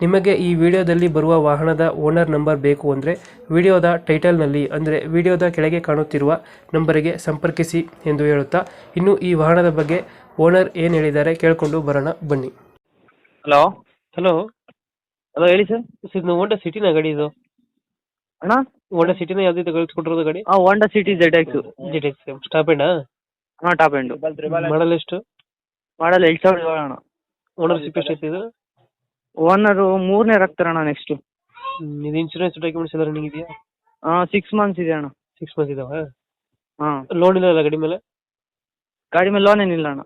ನಿಮಗೆ ಈ ವಿಡಿಯೋದಲ್ಲಿ ಬರುವ ವಾಹನದ ಓನರ್ ನಂಬರ್ ಬೇಕು ಅಂದರೆ ವಿಡಿಯೋದ ಟೈಟಲ್ನಲ್ಲಿ ಅಂದರೆ ವಿಡಿಯೋದ ಕೆಳಗೆ ಕಾಣುತ್ತಿರುವ ನಂಬರಿಗೆ ಸಂಪರ್ಕಿಸಿ ಎಂದು ಹೇಳುತ್ತಾ ಇನ್ನು ಈ ವಾಹನದ ಬಗ್ಗೆ ಓನರ್ ಏನು ಹೇಳಿದ್ದಾರೆ ಕೇಳಿಕೊಂಡು ಬರೋಣ ಬನ್ನಿ. ಹಲೋ? ಹಲೋ? ಹಲೋ ಹೇಳಿ ಸರ್. ಇದು ಹೋಂಡಾ ಸಿಟಿನ ಗಾಡಿ ಇದು. ಅಣ್ಣ? ಹೋಂಡಾ ಸಿಟಿನ ಯಾವ್ದು ಕಳಿಸ್ಕೊಟ್ಟಿರೋದು ಗಾಡಿ? ಹಾಂ ಹೋಂಡಾ ಸಿಟಿ ಜೆಡ್ ಎಕ್ಸ್ ಜಿಟೆಕ್ಸ್ ಸ್ಟಾಪ್ ಎಂಡಾ ಹಾಂ ಟಾಪ್ ಎಂಡು ಮಾಡಲ್ ಎಷ್ಟು? ಮಾಡಲ್ ಎರಡು ಸಾವಿರದ ಏಳು ಅಣ್ಣ. ಓನರ್ಶಿಪ್ ಎಷ್ಟು ಐತೆ ಇದು? ಓನರು ಮೂರನೇ ಅಣ್ಣ ನೆಕ್ಸ್ಟು ಹ್ಮ್, ಇದು ಇನ್ಶೂರೆನ್ಸ್ ಡಾಕ್ಯುಮೆಂಟ್ಸ್ ಎಲ್ಲ ರನ್ನಿಂಗ್ ಇದೆಯಾ? ಸಿಕ್ಸ್ ಮಂತ್ಸ್ ಇದೆ ಅಣ್ಣ. ಸಿಕ್ಸ್ ಮಂತ್ಸ್ ಇದಾವ? ಹಾ. ಲೋನ್ ಇಲ್ಲ ಗಾಡಿ ಮೇಲೆ? ಗಾಡಿ ಮೇಲೆ ಲೋನ್ ಏನಿಲ್ಲ ಅಣ್ಣ.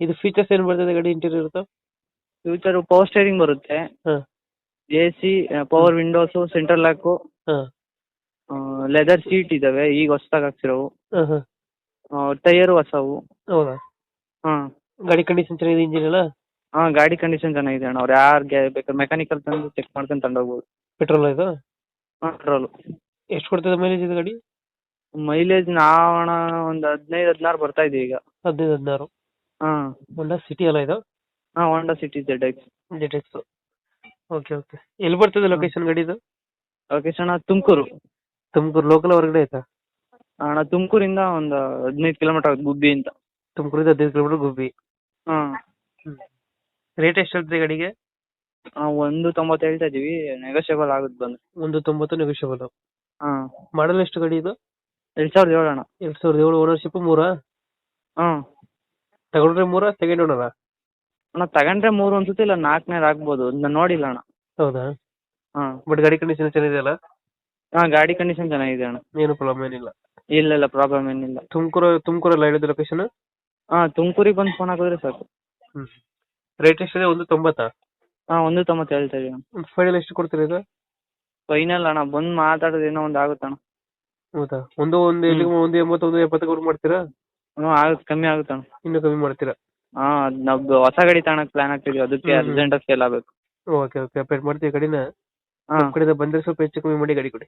ಇದು ಫೀಚರ್ಸ್ ಏನು ಬರ್ತದೆ ಗಾಡಿ ಇಂಟೀರಿಯರ್ ಇರುತ್ತೆ ಫ್ಯೂಚರ್ ಪವರ್ ಸ್ಟೇರಿಂಗ್ ಬರುತ್ತೆ. ಹಾಂ. A C power windows central lock ಹಾಂ ಲೆದರ್ ಸೀಟ್ ಇದ್ದಾವೆ ಈಗ ಹೊಸ್ದಾಗಿ ಹಾಕ್ಸಿರೋವು. ಹಾಂ ಹಾಂ. ಟೈಯರು ಹೊಸವು. ಹೌದಾ? ಹಾಂ. ಗಾಡಿ ಕಂಡೀಷನ್ ಚೆನ್ನಾಗಿದೆ ಇಂಜಿನ್ ಎಲ್ಲ? ಹಾಂ ಗಾಡಿ ಕಂಡೀಷನ್ ಚೆನ್ನಾಗಿದೆ ಅಣ್ಣ. ಅವ್ರು ಯಾರಿಗೆ ಬೇಕಾದ್ರೆ ಮೆಕ್ಯಾನಿಕಲ್ ತಂದು ಚೆಕ್ ಮಾಡ್ಕೊಂಡು ತಗೊಂಡೋಗ್ಬೋದು ಪೆಟ್ರೋಲ್ ಇದು? ಹಾಂ ಪೆಟ್ರೋಲು ಎಷ್ಟು ಕೊಡ್ತದೆ ಮೈಲೇಜ್ ಇದೆ ಗಾಡಿ? ಮೈಲೇಜ್ ನಾವು ಅಣ್ಣ ಒಂದು ಹದಿನೈದು ಹದಿನಾರು ಬರ್ತಾ ಇದೆ ಈಗ. ಹದಿನೈದು ಹದಿನಾರು? ಹಾಂ. ಹೊಂಡಾ ಸಿಟಿ ಅಲ್ಲ ಇದು? ಹಾ ಹೋಂಡಾ ಸಿಟಿ ಜೆಡ್ ಎಕ್ಸ್ ಡಿಟೆಕ್ಸ್ ಓಕೆ ಓಕೆ ಎಲ್ಲಿ ಬರ್ತದೆ ಲೊಕೇಶನ್ ಗಾಡಿ ಇದು? ಲೊಕೇಶನ್ ತುಮಕೂರು. ತುಮಕೂರು ಲೋಕಲ್ ಹೊರಗಡೆ ಐತಾ ಅಣ್ಣ ತುಮಕೂರಿಂದ ಒಂದು ಹದಿನೈದು ಕಿಲೋಮೀಟರ್ ಆಗುತ್ತೆ ಗುಬ್ಬಿ ಅಂತ. ತುಮಕೂರಿಂದ ಹದಿನೈದು ಕಿಲೋಮೀಟರ್ ಗುಬ್ಬಿ? ಹಾಂ. ರೇಟ್ ಎಷ್ಟು ಹೇಳ್ತೀರಿ ಗಾಡಿಗೆ? ಒಂದು ತೊಂಬತ್ತು ಹೇಳ್ತಾ ಇದೀವಿ ನೆಗೋಷಿಯಬಲ್ ಆಗುತ್ತೆ ಬಂದು. ಒಂದು ತೊಂಬತ್ತು ನೆಗೋಷಿಯಬಲ್ ಹಾಂ. ಮಾಡಲ್ ಎಷ್ಟು ಗಾಡಿ ಇದು? ಎರಡು ಸಾವಿರದ ಏಳು ಅಣ್ಣ. ಎರಡ್ ಸಾವಿರದ ಏಳು ಓನರ್ಶಿಪ್ ಮೂರ? ಹಾಂ. ತಗೊಂಡ್ರೆ ಮೂರ ಸೆಕೆಂಡ್ ಓನರಾ ಅಣ್ಣ ತಗೊಂಡ್ರೆ ಮೂರು ಅನ್ಸುತ್ತೆ ಇಲ್ಲ ನಾಲ್ಕನೇ ಆಗ್ಬೋದು. ನಾನು ನೋಡಿಲ್ಲ ಅಣ್ಣ. ಹೌದಾ? ಹಾಂ. ಬಟ್ ಗಾಡಿ ಕಂಡೀಷನ್ ಚೆನ್ನಾಗಿದೆಯಲ್ಲ ಹಾ ಗಾಡಿ ಕಂಡೀಷನ್ ಚೆನ್ನಾಗಿದೆ ಅಣ್ಣ. ಏನು ಪ್ರಾಬ್ಲಮ್ ಏನಿಲ್ಲ? ಇಲ್ಲ ಇಲ್ಲ ಪ್ರಾಬ್ಲಮ್ ಏನಿಲ್ಲ. ತುಮಕೂರು ತುಮಕೂರಲ್ಲ ಹೇಳಿದ ಲೊಕೇಶನ್ ಹಾ ತುಮಕೂರಿಗೆ ಬಂದು ಫೋನ್ ಹಾಕಿದ್ರೆ ಸಾಕು. ರೇಟ್ ಎಷ್ಟಿದೆ? ಒಂದು ತೊಂಬತ್ತಾ? ಹಾಂ ಒಂದು ತೊಂಬತ್ತು ಹೇಳ್ತಾ ಇದೀವಿ ಅಣ್ಣ ಫೈನಲ್ ಎಷ್ಟು ಕೊಡ್ತೀರಾ ಇದು? ಫೈನಲ್ ಅಣ್ಣ ಬಂದು ಮಾತಾಡೋದು ಏನೋ ಒಂದು ಆಗುತ್ತಣ್ಣ ಹೌದಾ? ಒಂದು ಒಂದು ಎಲ್ಲಿಗೆ ಒಂದು ಎಂಬತ್ತು ಒಂದು ಎಪ್ಪತ್ತು ಮಾಡ್ತೀರಾ? ಹ್ಞೂ ಆಗುತ್ತೆ ಕಮ್ಮಿ ಆಗುತ್ತಣ್ಣ ಇನ್ನೂ ಕಮ್ಮಿ ಮಾಡ್ತೀರಾ? ಹಾಂ ನಾವು ಹೊಸ ಗಾಡಿ ತಗೊಳಕ್ ಪ್ಲಾನ್ ಆಗ್ತಿದ್ವಿ ಅದಕ್ಕೆ ಹ್ಮ್. ಅರ್ಜೆಂಟಾಗಿ ಸೇಲ್ ಆಗಬೇಕು. ಓಕೆ ಓಕೆ ಅಪ್ಡೇಟ್ ಮಾಡ್ತೀವಿ ಗಾಡಿನ ಹಾಂ. ನಮ್ಮ ಕಡೆಯಿಂದ ಬಂದರೆ ಸ್ವಲ್ಪ ಹೆಚ್ಚು ಕಮ್ಮಿ ಮಾಡಿ ಗಾಡಿ ಕೊಡಿ.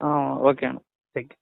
ಹಾಂ ಓಕೆ ಅಣ್ಣ. Thank you